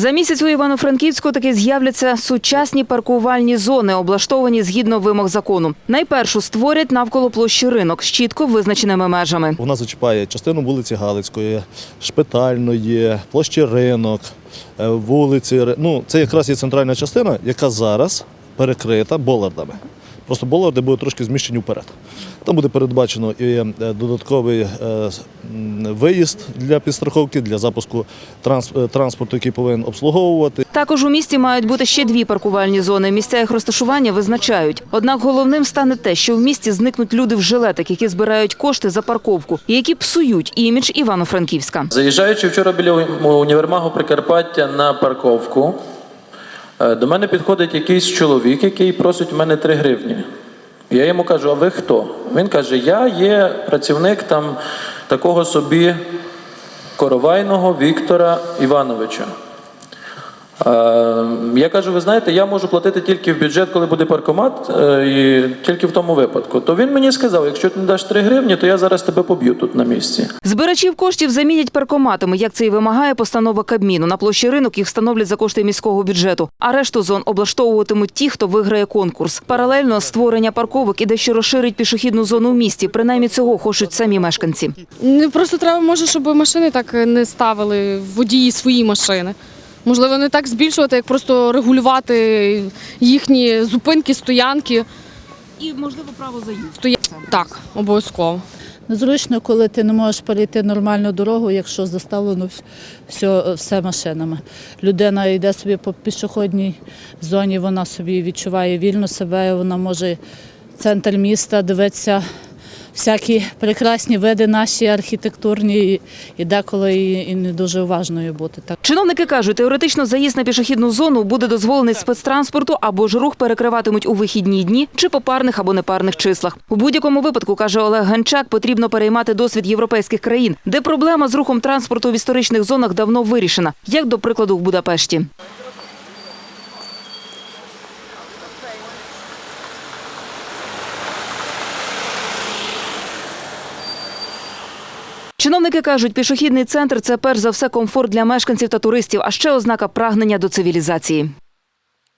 За місяць у Івано-Франківську таки з'являться сучасні паркувальні зони, облаштовані згідно вимог закону. Найпершу створять навколо площі ринок з чітко визначеними межами. Вона зачіпає частину вулиці Галицької, Шпитальної, площі ринок, е, вулиці. Ну, це якраз є центральна частина, яка зараз перекрита болардами. Просто боларди будуть трошки зміщені вперед. Там буде передбачено і е, додатковий е, виїзд для підстраховки, для запуску е, транспорту, який повинен обслуговувати. Також у місті мають бути ще дві паркувальні зони. Місця їх розташування визначають. Однак головним стане те, що в місті зникнуть люди в жилетах, які збирають кошти за парковку і які псують імідж Івано-Франківська. Заїжджаючи вчора біля універмагу Прикарпаття на парковку, до мене підходить якийсь чоловік, який просить в мене 3 гривні. Я йому кажу, а ви хто? Він каже, я є працівник там такого собі Коровайного Віктора Івановича. Е, Я кажу, ви знаєте, я можу платити тільки в бюджет, коли буде паркомат, е, і тільки в тому випадку. То він мені сказав, якщо ти не даш 3 гривні, то я зараз тебе поб'ю тут на місці. Збирачів коштів замінять паркоматами, як це і вимагає постанова Кабміну. На площі ринок їх встановлять за кошти міського бюджету. А решту зон облаштовуватимуть ті, хто виграє конкурс. Паралельно створення парковок і дещо розширить пішохідну зону в місті. Принаймні цього хочуть самі мешканці. Ну, просто треба, може, щоб машини так не ставили водії свої машини. Можливо, не так збільшувати, як просто регулювати їхні зупинки, стоянки. І можливо право заїзду. Стоя... Так, обов'язково. Незручно, коли ти не можеш перейти нормальну дорогу, якщо заставлено все, все машинами. Людина йде собі по пішохідній зоні, вона собі відчуває вільно себе, вона може центр міста дивитися всякі прекрасні види наші архітектурні і- деколи і, не дуже уважною бути. Так. Чиновники кажуть, теоретично заїзд на пішохідну зону буде дозволений спецтранспорту або ж рух перекриватимуть у вихідні дні чи по парних або непарних числах. У будь-якому випадку, каже Олег Гончак, потрібно переймати досвід європейських країн, де проблема з рухом транспорту в історичних зонах давно вирішена, як до прикладу в Будапешті. Чиновники кажуть, пішохідний центр це перш за все комфорт для мешканців та туристів, а ще ознака прагнення до цивілізації.